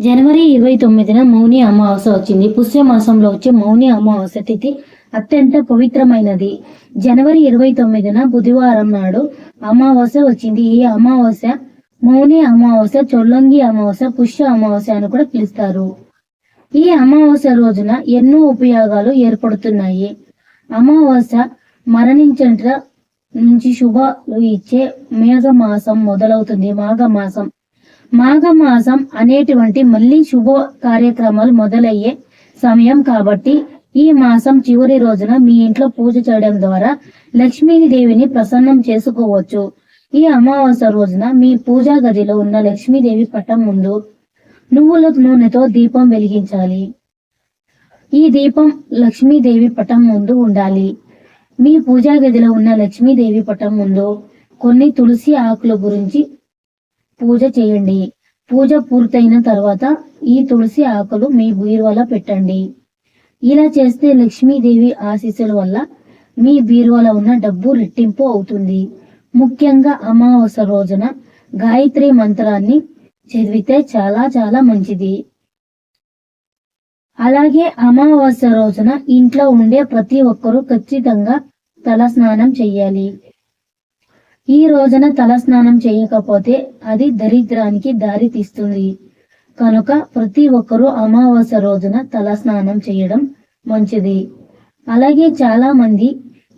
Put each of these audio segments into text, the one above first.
జనవరి ఇరవై తొమ్మిదిన మౌని అమావాస్య వచ్చింది. పుష్యమాసంలో వచ్చే మౌని అమావాస్య తిథి అత్యంత పవిత్రమైనది. జనవరి ఇరవై తొమ్మిదిన బుధవారం నాడు అమావాస్య వచ్చింది. ఈ అమావాస్య మౌని అమావాస్య చొల్లంగి అమావాస్య పుష్య అమావాస్య అని కూడా పిలుస్తారు. ఈ అమావాస్య రోజున ఎన్నో ఉపయోగాలు ఏర్పడుతున్నాయి. అమావాస్య మరణించట నుంచి శుభాలు ఇచ్చే మేఘమాసం మొదలవుతుంది. మాఘమాసం మాఘమాసం అనేటువంటి మళ్ళీ శుభ కార్యక్రమాలు మొదలయ్యే సమయం కాబట్టి ఈ మాసం చివరి రోజున మీ ఇంట్లో పూజ చేయడం ద్వారా లక్ష్మీదేవిని ప్రసన్నం చేసుకోవచ్చు. ఈ అమావాస్య రోజున మీ పూజా గదిలో ఉన్న లక్ష్మీదేవి పటం ముందు నువ్వుల నూనెతో దీపం వెలిగించాలి. ఈ దీపం లక్ష్మీదేవి పటం ముందు ఉండాలి. మీ పూజా గదిలో ఉన్న లక్ష్మీదేవి పటం ముందు కొన్ని తులసి ఆకుల గురించి పూజ చేయండి. పూజ పూర్తయిన తర్వాత ఈ తులసి ఆకులు మీ బీరువాలో పెట్టండి. ఇలా చేస్తే లక్ష్మీదేవి ఆశీస్సుల వల్ల మీ బీరువాలో ఉన్న డబ్బు రెట్టింపు అవుతుంది. ముఖ్యంగా అమావాస్య రోజున గాయత్రి మంత్రాన్ని చదివితే చాలా చాలా మంచిది. అలాగే అమావాస్య రోజున ఇంట్లో ఉండే ప్రతి ఒక్కరూ ఖచ్చితంగా తల స్నానం చెయ్యాలి ఈ రోజున తలస్నానం చేయకపోతే అది దరిద్రానికి దారి తీస్తుంది. కనుక ప్రతి ఒక్కరూ అమావాస్య రోజున తలస్నానం చేయడం మంచిది. అలాగే చాలా మంది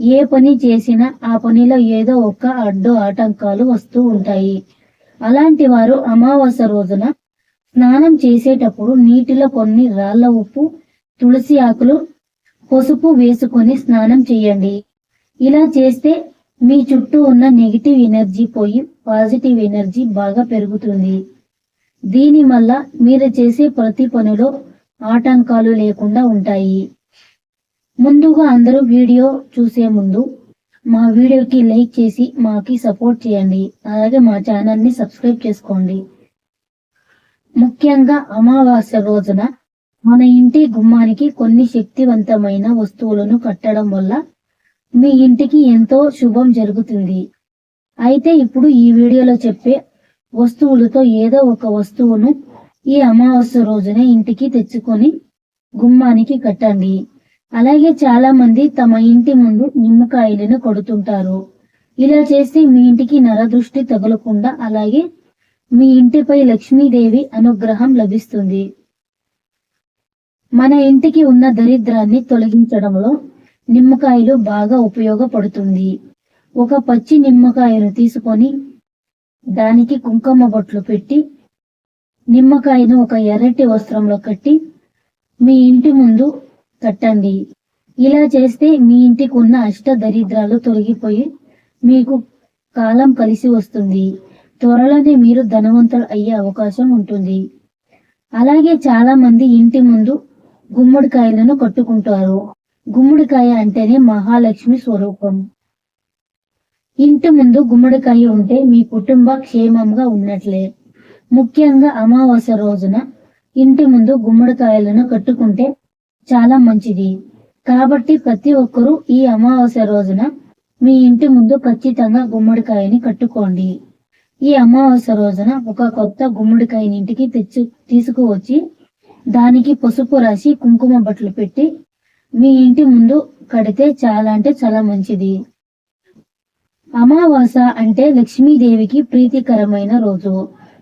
ఏ పని చేసినా ఆ పనిలో ఏదో ఒక అడ్డు ఆటంకాలు వస్తూ ఉంటాయి. అలాంటి వారు అమావాస్య రోజున స్నానం చేసేటప్పుడు నీటిలో కొన్ని రాళ్ళ ఉప్పు తులసి ఆకులు పసుపు వేసుకొని స్నానం చేయండి. ఇలా చేస్తే మీ చుట్టూ ఉన్న నెగిటివ్ ఎనర్జీ పోయి పాజిటివ్ ఎనర్జీ బాగా పెరుగుతుంది. దీని వల్ల మీరు చేసే ప్రతి పనిలో ఆటంకాలు లేకుండా ఉంటాయి. ముందుగా అందరూ వీడియో చూసే ముందు మా వీడియోకి లైక్ చేసి మాకి సపోర్ట్ చేయండి. అలాగే మా ఛానల్ని సబ్స్క్రైబ్ చేసుకోండి. ముఖ్యంగా అమావాస్య రోజున మన ఇంటి గుమ్మానికి కొన్ని శక్తివంతమైన వస్తువులను కట్టడం వల్ల మీ ఇంటికి ఎంతో శుభం జరుగుతుంది. అయితే ఇప్పుడు ఈ వీడియోలో చెప్పే వస్తువులతో ఏదో ఒక వస్తువును ఈ అమావాస్య రోజున ఇంటికి తెచ్చుకొని గుమ్మానికి కట్టండి. అలాగే చాలా మంది తమ ఇంటి ముందు నిమ్మకాయలను కొడుతుంటారు. ఇలా చేస్తే మీ ఇంటికి నరదృష్టి తగలకుండా అలాగే మీ ఇంటిపై లక్ష్మీదేవి అనుగ్రహం లభిస్తుంది. మన ఇంటికి ఉన్న దరిద్రాన్ని తొలగించడంలో నిమ్మకాయలు బాగా ఉపయోగపడుతుంది. ఒక పచ్చి నిమ్మకాయను తీసుకొని దానికి కుంకుమ బొట్లు పెట్టి నిమ్మకాయను ఒక ఎర్రటి వస్త్రంలో కట్టి మీ ఇంటి ముందు కట్టండి. ఇలా చేస్తే మీ ఇంటికి ఉన్న అష్ట దరిద్రాలు తొలగిపోయి మీకు కాలం కలిసి వస్తుంది. త్వరలోనే మీరు ధనవంతులు అయ్యే అవకాశం ఉంటుంది. అలాగే చాలా మంది ఇంటి ముందు గుమ్మడికాయలను కట్టుకుంటారు. గుమ్మడికాయ అంటేనే మహాలక్ష్మి స్వరూపం. ఇంటి ముందు గుమ్మడికాయ ఉంటే మీ కుటుంబ క్షేమంగా ఉన్నట్లే. ముఖ్యంగా అమావాస్య రోజున ఇంటి ముందు గుమ్మడికాయలను కట్టుకుంటే చాలా మంచిది. కాబట్టి ప్రతి ఒక్కరూ ఈ అమావాస్య రోజున మీ ఇంటి ముందు ఖచ్చితంగా గుమ్మడికాయని కట్టుకోండి. ఈ అమావాస్య రోజున ఒక కొత్త గుమ్మడికాయని ఇంటికి తెచ్చి తీసుకువచ్చి దానికి పసుపు రాసి కుంకుమ బట్టలు పెట్టి మీ ఇంటి ముందు కడితే చాలా అంటే చాలా మంచిది. అమావాస అంటే లక్ష్మీదేవికి ప్రీతికరమైన రోజు.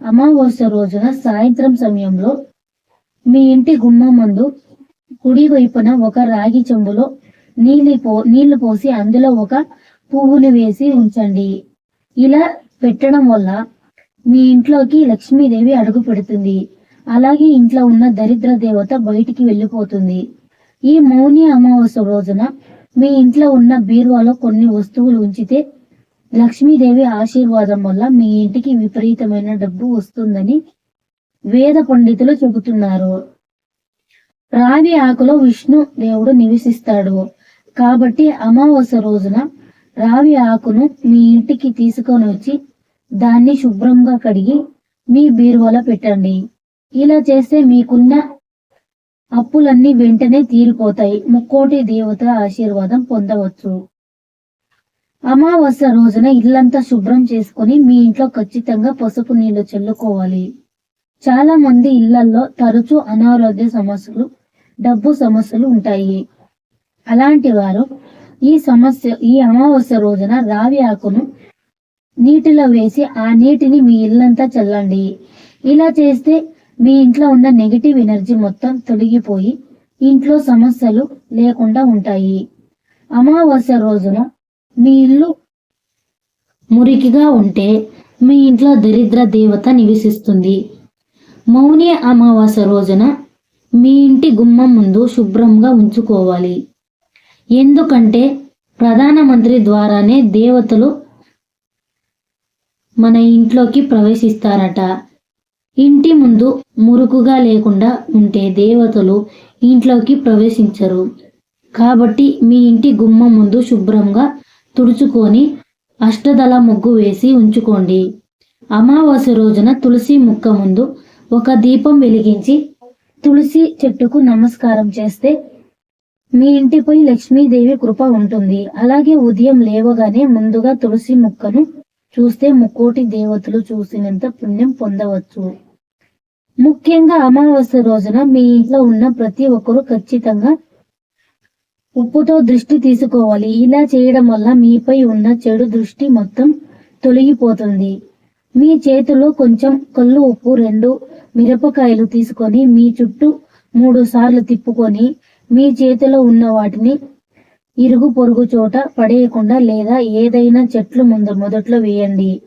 అమావాస్య రోజున సాయంత్రం సమయంలో మీ ఇంటి గుమ్మం ముందు కుడి వైపున ఒక రాగి చెంబులో నీళ్ళు పో నీళ్ళు పోసి అందులో ఒక పువ్వును వేసి ఉంచండి. ఇలా పెట్టడం వల్ల మీ ఇంట్లోకి లక్ష్మీదేవి అడుగు పెడుతుంది. అలాగే ఇంట్లో ఉన్న దరిద్ర దేవత బయటికి వెళ్ళిపోతుంది. ఈ మౌని అమావాస్య రోజున మీ ఇంట్లో ఉన్న బీరువాలో కొన్ని వస్తువులు ఉంచితే లక్ష్మీదేవి ఆశీర్వాదం వల్ల మీ ఇంటికి విపరీతమైన డబ్బు వస్తుందని వేద పండితులు చెబుతున్నారు. రావి ఆకులో విష్ణు దేవుడు నివసిస్తాడు. కాబట్టి అమావాస్య రోజున రావి ఆకును మీ ఇంటికి తీసుకొని వచ్చి దాన్ని శుభ్రంగా కడిగి మీ బీరువాలో పెట్టండి. ఇలా చేస్తే మీకున్న అప్పులన్నీ వెంటనే తీరిపోతాయి. ముక్కోటి దేవత ఆశీర్వాదం పొందవచ్చు. అమావాస్య రోజున ఇల్లంతా శుభ్రం చేసుకుని మీ ఇంట్లో ఖచ్చితంగా పసుపు నీళ్ళు చల్లుకోవాలి. చాలా మంది ఇళ్ళలో తరచూ అనారోగ్య సమస్యలు డబ్బు సమస్యలు ఉంటాయి. అలాంటి వారు ఈ సమస్య ఈ అమావాస్య రోజున రావి ఆకును నీటిలో వేసి ఆ నీటిని మీ ఇల్లంతా చల్లండి. ఇలా చేస్తే మీ ఇంట్లో ఉన్న నెగిటివ్ ఎనర్జీ మొత్తం తొలగిపోయి ఇంట్లో సమస్యలు లేకుండా ఉంటాయి. అమావాస్య రోజున మీ ఇల్లు మురికిగా ఉంటే మీ ఇంట్లో దరిద్ర దేవత నివసిస్తుంది. మౌని అమావాస్య రోజున మీ ఇంటి గుమ్మం ముందు శుభ్రంగా ఉంచుకోవాలి. ఎందుకంటే ప్రధానమంత్రి ద్వారానే దేవతలు మన ఇంట్లోకి ప్రవేశిస్తారట. ఇంటి ముందు మురుకుగా లేకుండా ఉంటే దేవతలు ఇంట్లోకి ప్రవేశించరు. కాబట్టి మీ ఇంటి గుమ్మం ముందు శుభ్రంగా తుడుచుకొని అష్టదళ ముగ్గు వేసి ఉంచుకోండి. అమావాస్య రోజున తులసి ముక్క ముందు ఒక దీపం వెలిగించి తులసి చెట్టుకు నమస్కారం చేస్తే మీ ఇంటిపై లక్ష్మీదేవి కృప ఉంటుంది. అలాగే ఉదయం లేవగానే ముందుగా తులసి ముక్కను చూస్తే ముక్కోటి దేవతలు చూసినంత పుణ్యం పొందవచ్చు. ముఖ్యంగా అమావాస్య రోజున మీ ఇంట్లో ఉన్న ప్రతి ఒక్కరూ ఖచ్చితంగా ఉప్పుతో దృష్టి తీసుకోవాలి. ఇలా చేయడం వల్ల మీపై ఉన్న చెడు దృష్టి మొత్తం తొలగిపోతుంది. మీ చేతిలో కొంచెం కళ్ళు ఉప్పు రెండు మిరపకాయలు తీసుకొని మీ చుట్టూ మూడు సార్లు తిప్పుకొని మీ చేతిలో ఉన్న వాటిని ఇరుగు పొరుగు చోట పడేయకుండా లేదా ఏదైనా చెట్లు ముందు మొదట్లో వేయండి.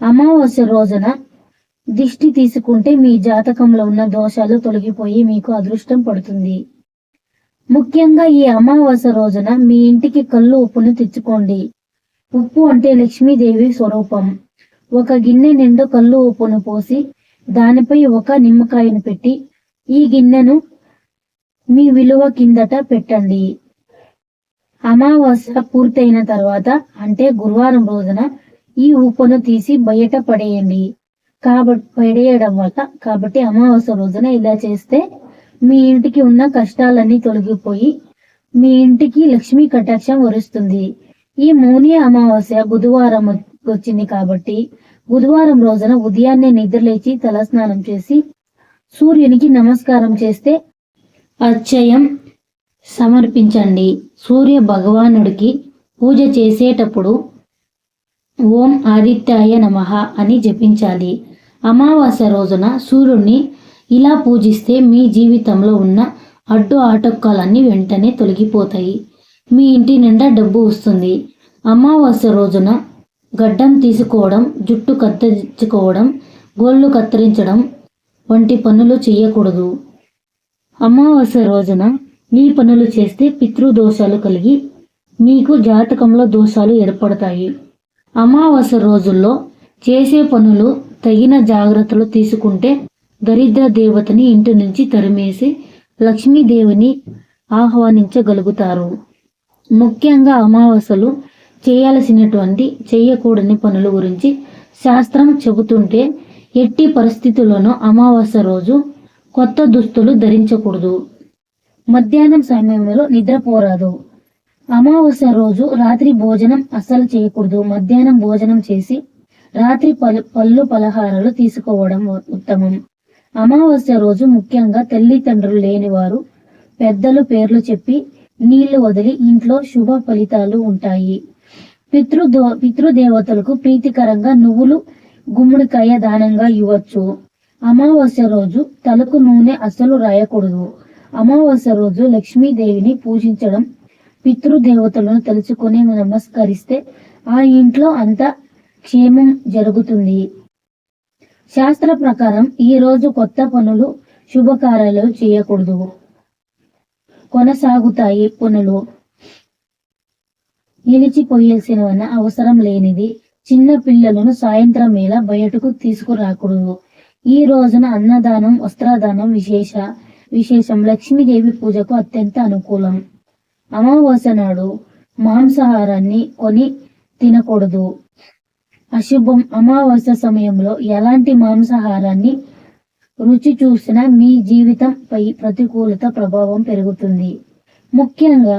అమావాస్య రోజున దిష్టి తీసుకుంటే మీ జాతకంలో ఉన్న దోషాలు తొలగిపోయి మీకు అదృష్టం పడుతుంది. ముఖ్యంగా ఈ అమావాస్య రోజున మీ ఇంటికి కళ్ళు ఉప్పును తెచ్చుకోండి. ఉప్పు అంటే లక్ష్మీదేవి స్వరూపం. ఒక గిన్నె నిండు కళ్ళు ఉప్పును పోసి దానిపై ఒక నిమ్మకాయను పెట్టి ఈ గిన్నెను మీ విలువ కిందట పెట్టండి. అమావాస్య పూర్తయిన తర్వాత అంటే గురువారం రోజున ఈ ఉప్పును తీసి బయట పడేయండి. కాబట్టి పడేయడం వల్ల కాబట్టి అమావాస్య రోజున ఇలా చేస్తే మీ ఇంటికి ఉన్న కష్టాలన్నీ తొలగిపోయి మీ ఇంటికి లక్ష్మీ కటాక్షం వరుస్తుంది. ఈ మౌని అమావాస్య బుధవారం వచ్చింది కాబట్టి బుధవారం రోజున ఉదయాన్నే నిద్రలేచి తలస్నానం చేసి సూర్యునికి నమస్కారం చేస్తే అచ్చయం సమర్పించండి. సూర్య భగవానుడికి పూజ చేసేటప్పుడు ఓం ఆదిత్యాయ నమః అని జపించాలి. అమావాస్య రోజున సూర్యుడిని ఇలా పూజిస్తే మీ జీవితంలో ఉన్న అడ్డు ఆటంకాలన్నీ వెంటనే తొలగిపోతాయి. మీ ఇంటి నిండా డబ్బు వస్తుంది. అమావాస్య రోజున గడ్డం తీసుకోవడం జుట్టు కత్తిరించుకోవడం గోళ్ళు కత్తిరించడం వంటి పనులు చేయకూడదు. అమావాస్య రోజున ఈ పనులు చేస్తే పితృదోషాలు కలిగి మీకు జాతకంలో దోషాలు ఏర్పడతాయి. అమావాస్య రోజుల్లో చేసే పనులు తగిన జాగ్రత్తలు తీసుకుంటే దరిద్ర దేవతని ఇంటి నుంచి తరిమేసి లక్ష్మీదేవిని ఆహ్వానించగలుగుతారు. ముఖ్యంగా అమావాస్యలు చేయాల్సినటువంటి చేయకూడని పనుల గురించి శాస్త్రం చెబుతుంటే ఎట్టి పరిస్థితుల్లోనూ అమావాస్య రోజు కొత్త దుస్తులు ధరించకూడదు. మధ్యాహ్నం సమయంలో నిద్రపోరాదు. అమావాస్య రోజు రాత్రి భోజనం అస్సలు చేయకూడదు. మధ్యాహ్నం భోజనం చేసి రాత్రి పలు పళ్ళు పలహారాలు తీసుకోవడం ఉత్తమం. అమావాస్య రోజు ముఖ్యంగా తల్లిదండ్రులు లేని వారు పెద్దలు పేర్లు చెప్పి నీళ్ళు వదిలి ఇంట్లో శుభ ఫలితాలు ఉంటాయి. పితృదో పితృదేవతలకు ప్రీతికరంగా నువ్వులు గుమ్మడికాయ దానంగా ఇవ్వచ్చు. అమావాస్య రోజు తలకు నూనె అస్సలు రాయకూడదు. అమావాస్య రోజు లక్ష్మీదేవిని పూజించడం పితృదేవతలను తలుచుకొని నమస్కరిస్తే ఆ ఇంట్లో అంత క్షేమం జరుగుతుంది. శాస్త్ర ప్రకారం ఈ రోజు కొత్త పనులు శుభకార్యాలు చేయకూడదు. కొనసాగుతాయి పనులు. నిలిచిపోయాల్సిన అవసరం లేనిది చిన్న పిల్లలను సాయంత్రం వేళ బయటకు తీసుకురాకూడదు. ఈ రోజున అన్నదానం వస్త్రదానం విశేష. విశేషం. లక్ష్మీదేవి పూజకు అత్యంత అనుకూలం. అమావాస్య నాడు మాంసాహారాన్ని కొని తినకూడదు. అశుభం. అమావాస్య సమయంలో ఎలాంటి మాంసాహారాన్ని రుచి చూసినా మీ జీవితంపై ప్రతికూలత ప్రభావం పెరుగుతుంది. ముఖ్యంగా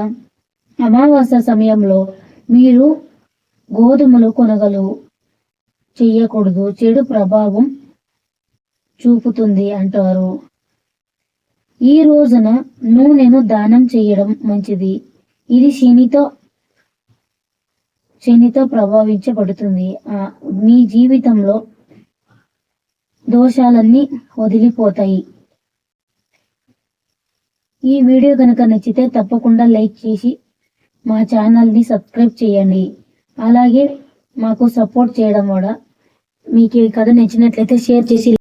అమావాస్య సమయంలో మీరు గోధుమలు కొనగలు చేయకూడదు. చెడు ప్రభావం చూపుతుంది అంటారు. ఈ రోజున నూనెను దానం చేయడం మంచిది. ఇది శనితో శనితో ప్రభావించబడుతుంది. మీ జీవితంలో దోషాలన్నీ వదిలిపోతాయి. ఈ వీడియో కనుక నచ్చితే తప్పకుండా లైక్ చేసి మా ఛానల్ని సబ్స్క్రైబ్ చేయండి. అలాగే మాకు సపోర్ట్ చేయడం కూడా. మీకు ఈ కథ నచ్చినట్లయితే షేర్ చేసి